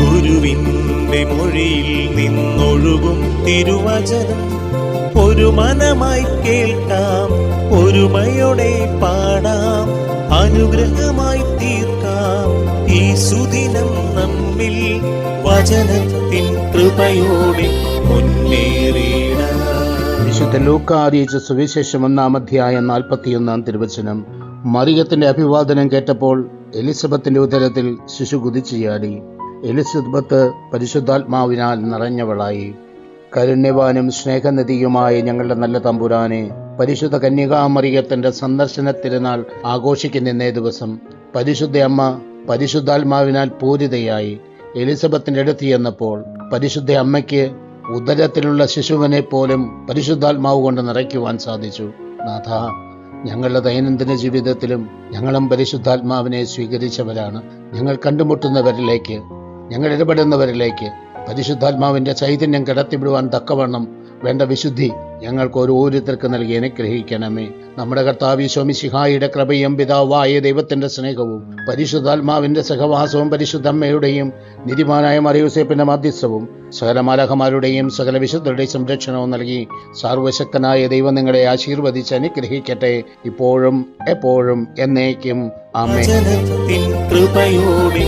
ഗുരുവിന്റെ മൊഴിയിൽ നിന്നൊഴുകും തിരുവചനം. ഒരു മനമായി കേൾക്കാം ഒരുമയോടെ പാടാം അനുഗ്രഹമായി തീർക്കാം. ഈ സുദിനം നമ്മിൽ വചനത്തിൻ കൃപയോടെ മുന്നേറിയിടാം വിശുദ്ധ ലൂക്ക അറിയിച്ച സുവിശേഷം ഒന്നാം അധ്യായം നാൽപ്പത്തിയൊന്നാം തിരുവചനം. മറിയത്തിന്റെ അഭിവാദനം കേട്ടപ്പോൾ എലിസബത്തിന്റെ ഉദരത്തിൽ ശിശു കുതിച്ചുചാടി. എലിസബത്ത് പരിശുദ്ധാത്മാവിനാൽ നിറഞ്ഞവളായി. കരുണ്യവാനും സ്നേഹനിധിയുമായ ഞങ്ങളുടെ നല്ല തമ്പുരാനെ പരിശുദ്ധ കന്യകാമറിയത്തിന്റെ സന്ദർശന തിരുനാൾ ആഘോഷിക്കുന്ന ദിവസം പരിശുദ്ധ അമ്മ പരിശുദ്ധാത്മാവിനാൽ പൂരിതയായി എലിസബത്തിന്റെ അടുത്ത് ചെന്നപ്പോൾ പരിശുദ്ധ അമ്മയ്ക്ക് ഉദരത്തിലുള്ള ശിശുവിനെ പോലും പരിശുദ്ധാത്മാവ് കൊണ്ട് നിറയ്ക്കുവാൻ സാധിച്ചു. നാഥ ഞങ്ങളുടെ ദൈനംദിന ജീവിതത്തിലും ഞങ്ങളും പരിശുദ്ധാത്മാവിനെ സ്വീകരിച്ചവരാണ്. ഞങ്ങൾ കണ്ടുമുട്ടുന്നവരിലേക്ക് ഞങ്ങൾ ഇടപെടുന്നവരിലേക്ക് പരിശുദ്ധാത്മാവിന്റെ ചൈതന്യം കടത്തിവിടുവാൻ തക്കവണ്ണം വേണ്ട വിശുദ്ധി ഞങ്ങൾക്ക് ഓരോരുത്തർക്ക് നൽകി അനുഗ്രഹിക്കണമേ. നമ്മുടെ കർത്താവ് ശോമിശിഹായുടെ കൃപയും പിതാവായ ദൈവത്തിന്റെ സ്നേഹവും പരിശുദ്ധാത്മാവിന്റെ സഹവാസവും പരിശുദ്ധമ്മയുടെയും നിധിമാനായ മറിയൂസേപ്പിന്റെ മാധ്യസ്ഥവും സകല മാലഹമാരുടെയും സകല വിശുദ്ധരുടെയും സംരക്ഷണവും നൽകി സർവശക്തനായ ദൈവം നിങ്ങളെ ആശീർവദിച്ച് അനുഗ്രഹിക്കട്ടെ. ഇപ്പോഴും എപ്പോഴും എന്നേക്കും. ആമേ കൃപയോടെ